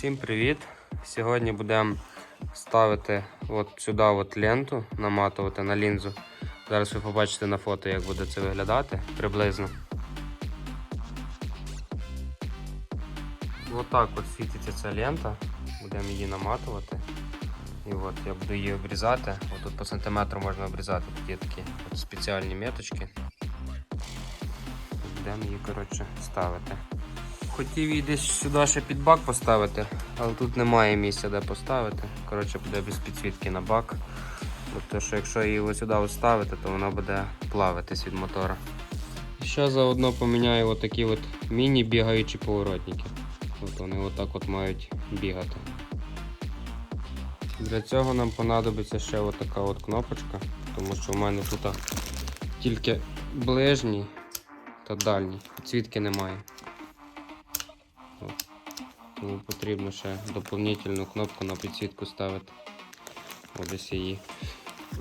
Всім привіт! Сьогодні будемо ставити от сюди от ленту, наматувати на лінзу. Зараз ви побачите на фото, як буде це виглядати приблизно. Отак от світиться ця лента. Будемо її наматувати. І от я буду її обрізати. От тут по сантиметру можна обрізати. Є такі от спеціальні меточки. Будемо її коротше, ставити. Хотів її десь сюди ще під бак поставити, але тут немає місця де поставити. Коротше, буде без підсвітки на бак. Тобто, що якщо її ось сюди ставити, то вона буде плавитись від мотора. Ще заодно поміняю отакі от міні-бігаючі поворотники. От вони отак от мають бігати. Для цього нам понадобиться ще отака от кнопочка, тому що в мене тут тільки ближній та дальній. Підсвітки немає. Тому потрібно ще доповнительну кнопку на підсвітку ставити. От десь її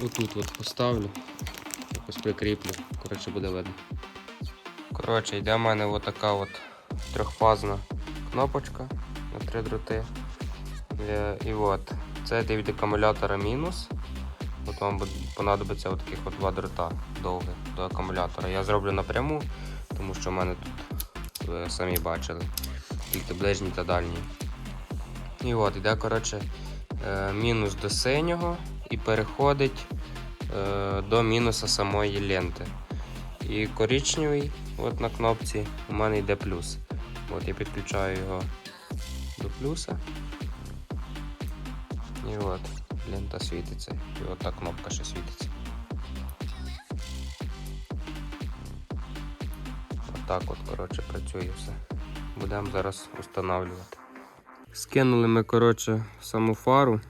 отут от поставлю, якось прикріплю, коротше буде видно. Коротше, йде в мене отака от трьохфазна кнопочка на три дроти. Е, І от, це йде від акумулятора мінус. От вам понадобиться таких от два дрота довгих до акумулятора. Я зроблю напряму, тому що в мене тут ви самі бачили тільки ближній та дальній. І от, іде, коротше, е, мінус до синього і переходить е, до мінуса самої ленти. І коричневий от на кнопці у мене йде плюс. От я підключаю його до плюса. І от, лента світиться. І от та кнопка ще світиться. Отак от, коротше, працює все будемо зараз встановлювати. Скинули ми коротше, саму фару,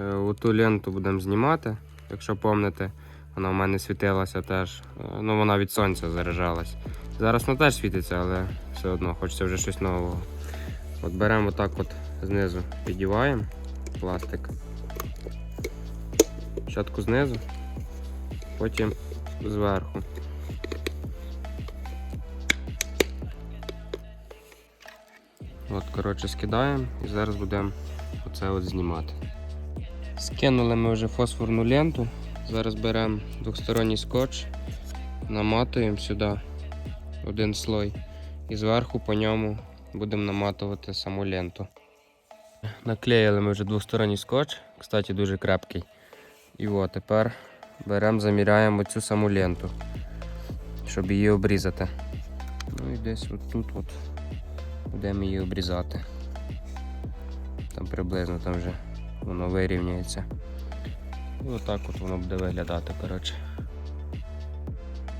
Е, оту ленту будемо знімати. Якщо пам'ятаєте, вона в мене світилася теж, Е, ну вона від сонця заряджалась. Зараз вона теж світиться, але все одно хочеться вже щось нового. От Беремо отак от знизу, підіваємо пластик. Спочатку знизу, потім зверху. Коротше, скидаємо і зараз будемо оце от знімати. Скинули ми вже фосфорну ленту. Зараз беремо двосторонній скотч, наматуємо сюди один слой і зверху по ньому будемо наматувати саму ленту. Наклеїли ми вже двосторонній скотч, кстати, дуже крепкий. І от тепер беремо, заміряємо цю саму ленту, щоб її обрізати. Ну і десь от от будемо її обрізати. Там приблизно там вже воно вирівняється. І отак от воно буде виглядати, коротше.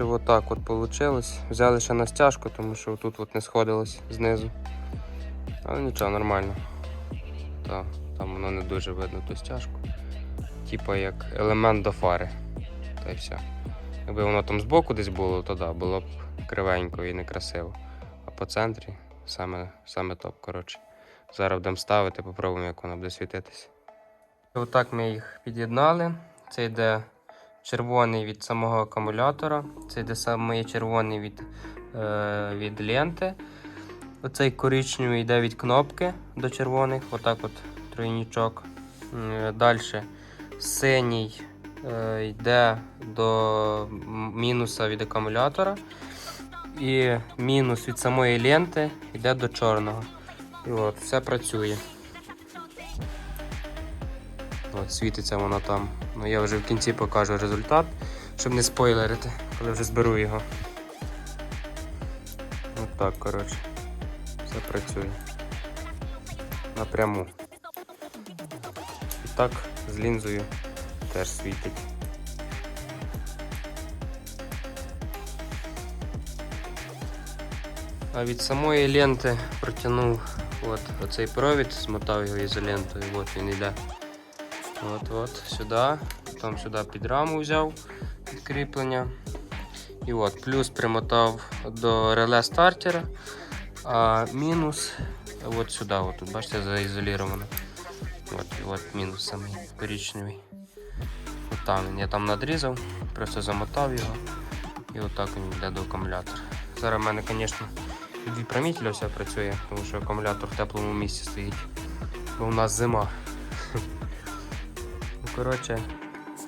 Отак от вийшло. Взяли ще на стяжку, тому що тут от не сходилось знизу. Але нічого, нормально. Та, там воно не дуже видно ту стяжку. Типа як елемент до фари. Та й все. Якби воно там збоку десь було, то да, було б кривенько і некрасиво. А по центрі саме, саме топ, коротше. Зараз будемо ставити, попробуємо, як воно буде світитися. Отак ми їх під'єднали. Це йде червоний від самого акумулятора, це йде саме червоний від, е, від ленти. Оцей коричневий йде від кнопки до червоних, отак от тройнічок. Далі синій е, йде до мінуса від акумулятора. І мінус від самої ленти йде до чорного. І от, все працює. От, світиться воно там. Ну, я вже в кінці покажу результат, щоб не спойлерити, коли вже зберу його. От так, коротше. Все працює. Напряму. І так з лінзою теж світить. А від самої ленти протягнув от, оцей провід, змотав його ізолентою, от він йде. От, от, сюди, потім сюди під раму взяв підкріплення. І от, плюс примотав до реле стартера, а мінус от сюди, от, тут, бачите, заізоліровано. От, от мінус самий коричневий. От там він, я там надрізав, просто замотав його і отак він йде до акумулятора. Зараз в мене, звісно, від випрямителя все працює, тому що акумулятор в теплому місці стоїть. бо в нас зима. Ну, коротше,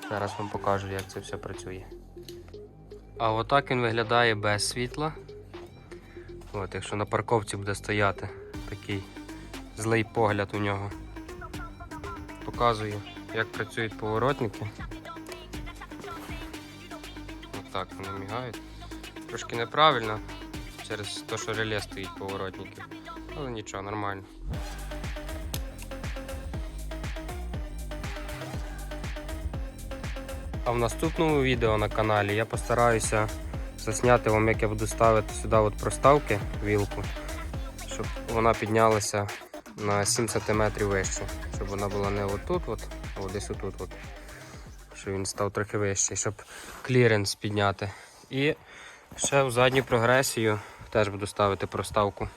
зараз вам покажу, як це все працює. А отак він виглядає без світла. От, якщо на парковці буде стояти такий злий погляд у нього. Показую, як працюють поворотники. Отак вони мігають. Трошки неправильно через те, що реле стоїть поворотників. Але нічого, нормально. А в наступному відео на каналі я постараюся засняти вам, як я буду ставити сюди от проставки вілку, щоб вона піднялася на 7 см вище, щоб вона була не отут, от, а десь отут. От. Щоб він став трохи вищий, щоб кліренс підняти. І ще в задню прогресію теж буду ставити проставку.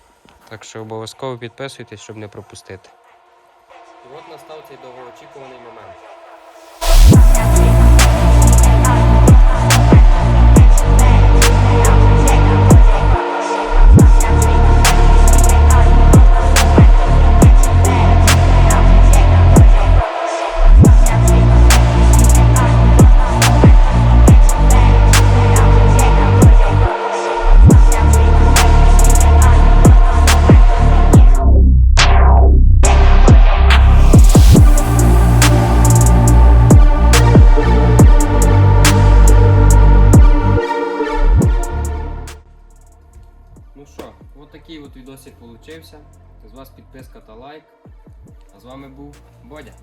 Так що обов'язково підписуйтесь, щоб не пропустити. І от настав цей довгоочікуваний момент. Відосик получився. З вас підписка та лайк. А з вами був Бодя.